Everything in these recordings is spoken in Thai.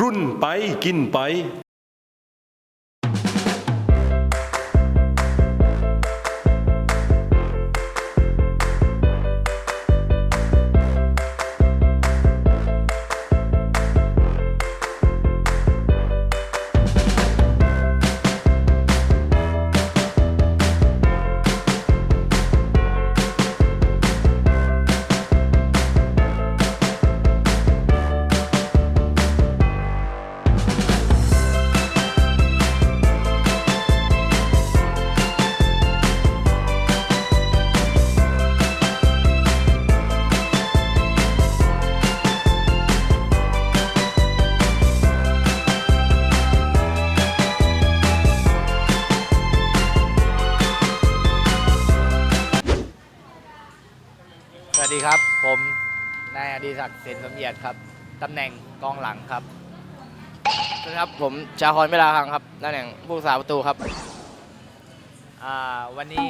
รุ่นไปกินไป ดีครับ ผมนายอดิศักดิ์เซนสมเอียดครับตำแหน่งกองหลังครับสวัสดีครับผมจาฮอนเวลาครั้งครับตำแหน่งผู้รักษาประตูครับอ่าวันนี้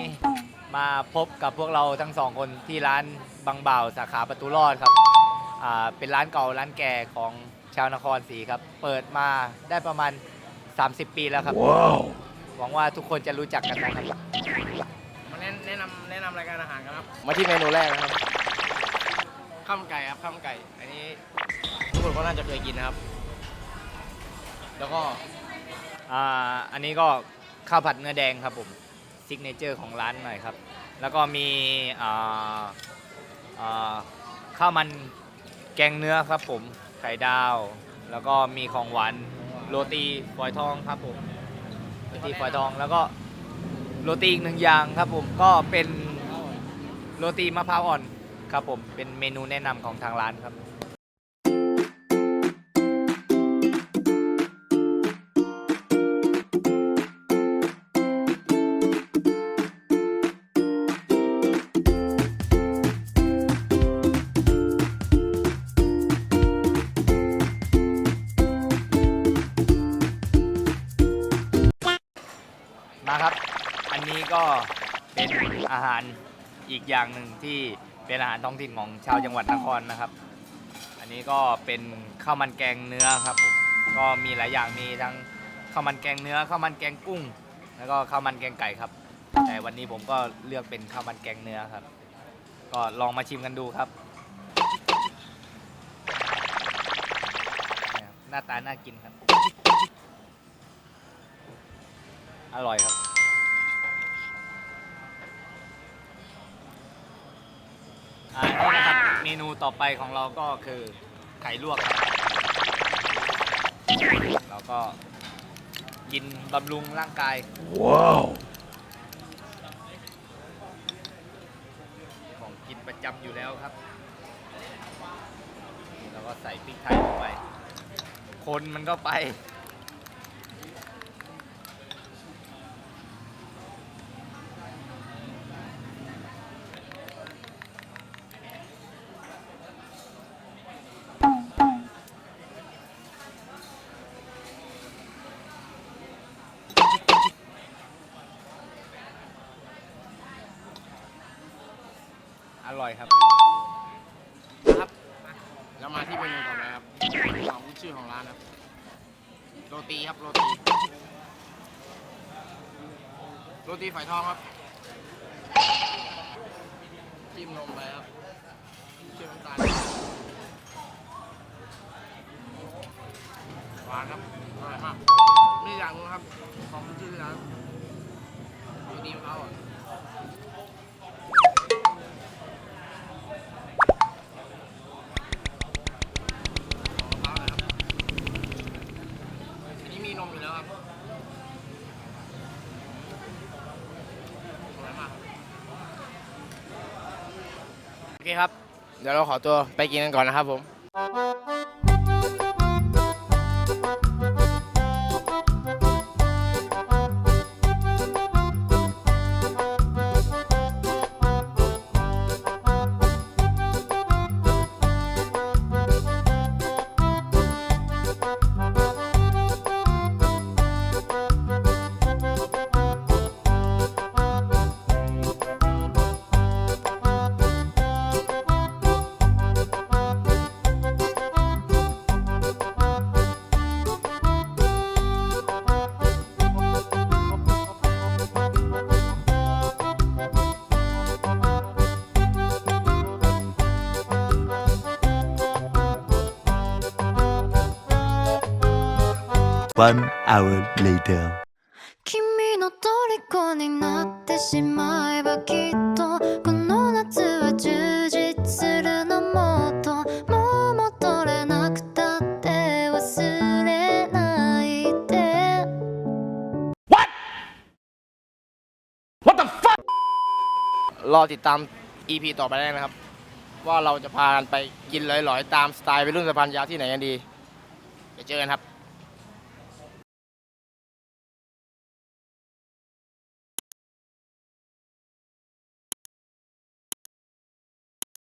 มาพบกับพวกเราทั้งสองคนที่ร้านบางบ่าวสาขาประตูรอดครับอ่าเป็นร้านเก่าร้านแก่ของชาวนครศรีครับ เปิดมาได้ประมาณ 30 ปีแล้วครับ หวังว่าทุกคนจะรู้จักกันนะครับ มาแนะแนะนำแนะนำรายการอาหารกันครับ มาที่เมนูแรกนะครับ ข้าวมันไก่ครับข้าวมันไก่ อันนี้ทุกคนก็น่าจะเคยกินนะครับ แล้วก็อ่าอันนี้ก็ข้าวผัดเนื้อแดงครับผมซิกเนเจอร์ของร้านหน่อยครับ แล้วก็มีอ่าอ่าข้าวมันแกงเนื้อครับผมไข่ดาว แล้วก็มีของหวานโรตีฝอยทองครับผมโรตีฝอยทองแล้วก็โรตีอีกหนึ่งอย่างครับผมก็เป็นโรตีมะพร้าวอ่อน ครับผมเป็นเมนูแนะนำของทางร้านครับ มาครับ อันนี้ก็เป็นอาหารอีกอย่างหนึ่งที่ เป็นอาหารท้องถิ่นของชาวจังหวัดนครนะครับ อันนี้ก็เป็นข้าวมันแกงเนื้อครับผมก็มีหลายอย่างมีทั้งข้าวมันแกงเนื้อข้าวมันแกงกุ้ง แล้วก็ข้าวมันแกงไก่ครับ แต่วันนี้ผมก็เลือกเป็นข้าวมันแกงเนื้อครับ ก็ลองมาชิมกันดูครับเนี่ยครับหน้าตาน่ากินครับ อร่อยครับ นะครับเมนูต่อไปของเราก็คือไข่ลวกครับเราก็กินบำรุงร่างกาย ว้าว ของกินประจำอยู่แล้วครับ แล้วก็ใส่พริกไทยลงไป คนมันก็ไป ร่อยครับนะครับเรามาที่เมนูต่อไปครับของชื่อของร้านครับ โรตีครับโรตี โรตีฝอยทองครับ จิ้มนมไปครับจิ้มน้ำตาลหวานครับอร่อยมากมีอย่างหนึงครับ ของชื่อร้านโรตีมะพร้าวอะ มะพร้าวหน่อยครับอันนี้มีนมอยู่แล้วครับอร่อยมากครับโอ เคครับ เดี๋ยวเราขอตัวไปกินกันก่อนนะครับผม One hour later. 君の虜になってしまえばきっとこの夏は充実するのもっともう戻れなくたって忘れないで รอติดตาม EP ต่อไปได้นะครับ ว่าเราจะพากันไปกินลอยๆ ตามสไตล์ไปรุ่นสะพานยาวที่ไหนกันดี เดี๋ยวเจอกันครับ